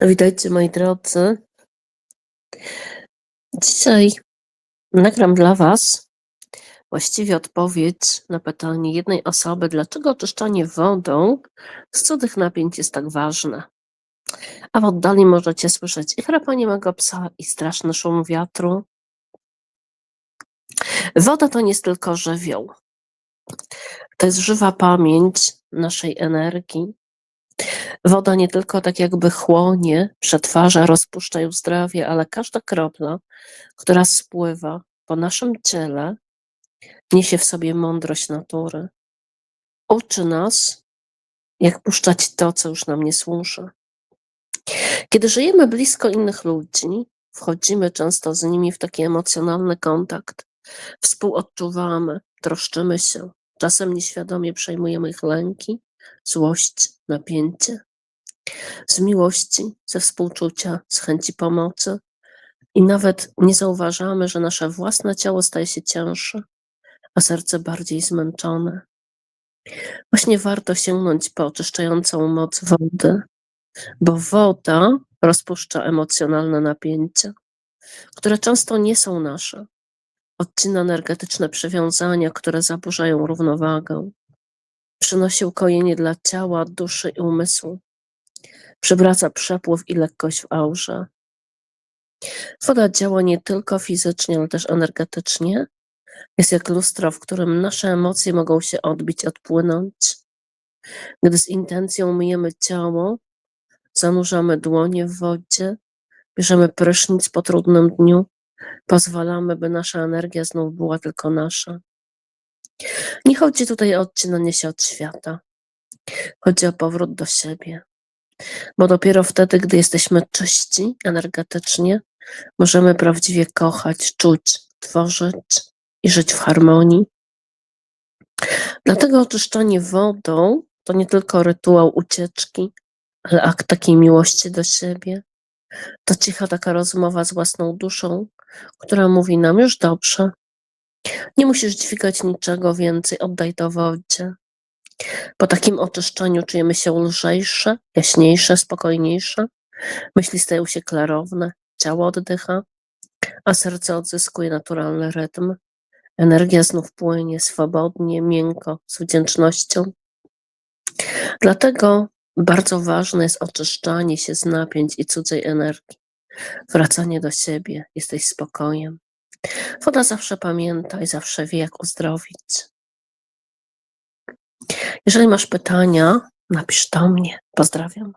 Witajcie moi drodzy. Dzisiaj nagram dla Was właściwie odpowiedź na pytanie jednej osoby, dlaczego oczyszczanie wodą z cudzych napięć jest tak ważne. A w oddali możecie słyszeć i chrapanie mego psa, i straszny szum wiatru. Woda to nie jest tylko żywioł. To jest żywa pamięć naszej energii. Woda nie tylko tak jakby chłonie, przetwarza, rozpuszcza i uzdrawia, ale każda kropla, która spływa po naszym ciele, niesie w sobie mądrość natury. Uczy nas, jak puszczać to, co już nam nie służy. Kiedy żyjemy blisko innych ludzi, wchodzimy często z nimi w taki emocjonalny kontakt, współodczuwamy, troszczymy się, czasem nieświadomie przejmujemy ich lęki, złość, napięcie. Z miłości, ze współczucia, z chęci pomocy i nawet nie zauważamy, że nasze własne ciało staje się cięższe, a serce bardziej zmęczone. Właśnie warto sięgnąć po oczyszczającą moc wody, bo woda rozpuszcza emocjonalne napięcia, które często nie są nasze. Odcina energetyczne przywiązania, które zaburzają równowagę. Przynosi ukojenie dla ciała, duszy i umysłu. Przywraca przepływ i lekkość w aurze. Woda działa nie tylko fizycznie, ale też energetycznie. Jest jak lustro, w którym nasze emocje mogą się odbić, odpłynąć. Gdy z intencją myjemy ciało, zanurzamy dłonie w wodzie, bierzemy prysznic po trudnym dniu, pozwalamy, by nasza energia znów była tylko nasza. Nie chodzi tutaj o odcinanie się od świata. Chodzi o powrót do siebie. Bo dopiero wtedy, gdy jesteśmy czyści energetycznie, możemy prawdziwie kochać, czuć, tworzyć i żyć w harmonii. Dlatego oczyszczanie wodą to nie tylko rytuał ucieczki, ale akt takiej miłości do siebie. To cicha taka rozmowa z własną duszą, która mówi nam już dobrze. Nie musisz dźwigać niczego więcej, oddaj to wodzie. Po takim oczyszczaniu czujemy się lżejsze, jaśniejsze, spokojniejsze. Myśli stają się klarowne, ciało oddycha, a serce odzyskuje naturalny rytm. Energia znów płynie swobodnie, miękko, z wdzięcznością. Dlatego bardzo ważne jest oczyszczanie się z napięć i cudzej energii. Wracanie do siebie, jesteś spokojem. Woda zawsze pamięta i zawsze wie, jak uzdrowić. Jeżeli masz pytania, napisz do mnie. Pozdrawiam.